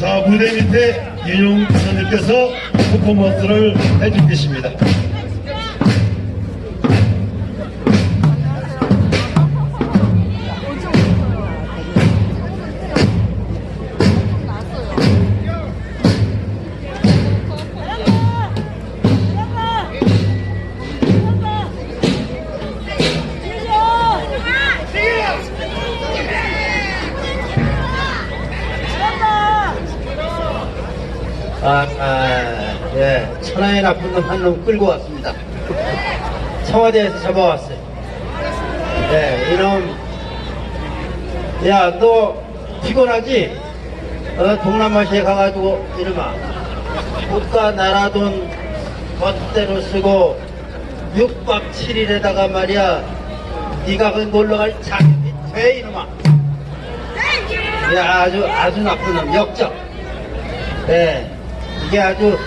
자, 무대 밑에 윤용 부사님께서 퍼포먼스를 해주고 계십니다. 아, 아, 예, 천하의 나쁜 놈 한 놈 끌고 왔습니다. 청와대에서 잡아왔어요. 예, 이놈, 야, 너 피곤하지? 어, 동남아시아에 가가지고, 이놈아, 국가 나라 돈 멋대로 쓰고, 육박 칠일에다가 말이야, 네가 그 놀러갈 자격이 돼, 이놈아. 야, 아주, 아주 나쁜 놈, 역적. 예, 이게 아주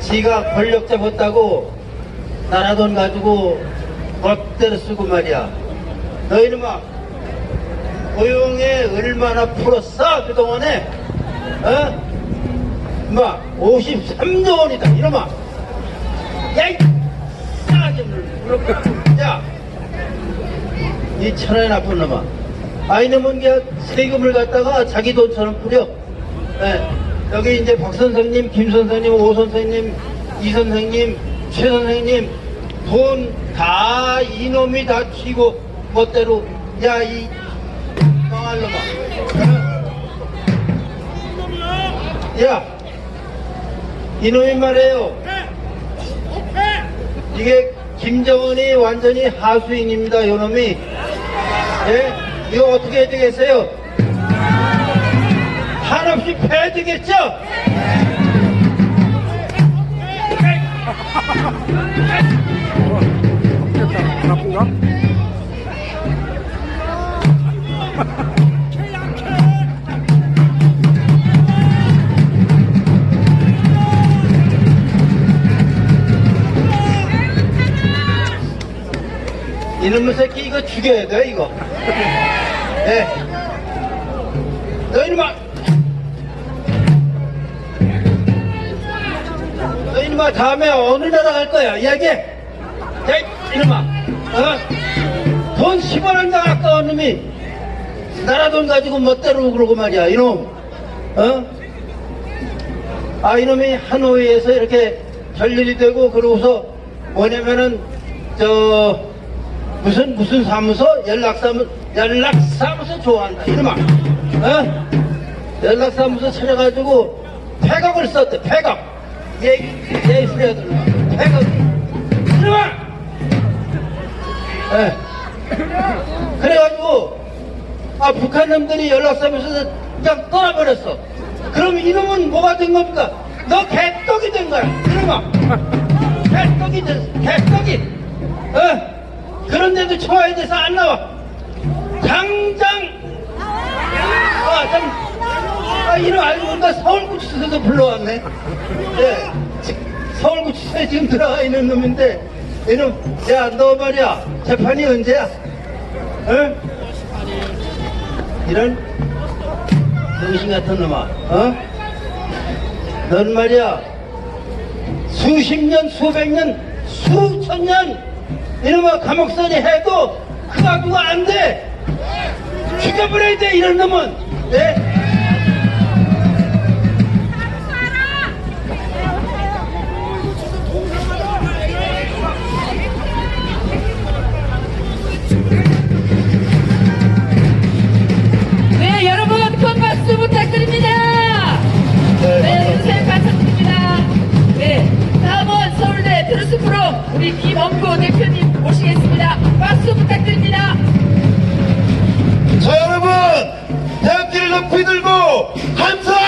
지가 권력 잡았다고 나라 돈 가지고 멋대로 쓰고 말이야. 너희는 막 고용에 얼마나 풀었어 그동안에 어? 막 53조 원이다 이놈아 야이 싸가지 없는 야! 이 천하의 나쁜 놈아 아 이놈은 그냥 세금을 갖다가 자기 돈처럼 뿌려 예. 여기 이제 박 선생님, 김 선생님, 오 선생님, 이 선생님, 최 선생님 돈 다 이놈이 다 쥐고 멋대로 야 이 망할 놈아 어? 야 이놈이 말이에요 이게 김정은이 완전히 하수인입니다 요놈이 예? 이거 어떻게 해야 되겠어요? 한없이? 나쁜가? 이놈의 새끼 이거 죽여야 돼 이거 예. 너 이놈아 이놈아 다음에 어느 나라 갈 거야 이야기해 야 이놈아. 어? 돈 10원을 다 아까운 놈이 나라 돈 가지고 멋대로 그러고 말이야 이놈. 어? 아 이놈이 하노이에서 이렇게 결렬이 되고 그러고서 뭐냐면은 저 무슨 무슨 사무소? 연락사무 연락사무소 좋아한다. 이놈아. 어? 연락사무소 찾아가지고 폐각을 썼대 폐각 얘얘 소리하더라 폐각 이놈아 예. 그래가지고 아 북한 놈들이 연락사무소에서 그냥 떠나버렸어. 그럼 이놈은 뭐가 된 겁니까? 너 개떡이 된 거야. 이놈아 개떡이 된 개떡이. 어? 그런데도 청와대에서 안 나와. 당장, 아, 참, 아, 이름 알고 보니까 서울구치소에서 불러왔네. 예, 지- 서울구치소에 지금 들어가 있는 놈인데, 이놈, 야, 너 말이야, 재판이 언제야? 어? 이런, 정신 같은 놈아, 어? 넌 말이야, 수십 년, 수백 년, 수천 년 이놈아 감옥살이 해도 그 가두가 안 돼. 죽여버려야 돼 이런 놈은. 네? 높이 들고 감사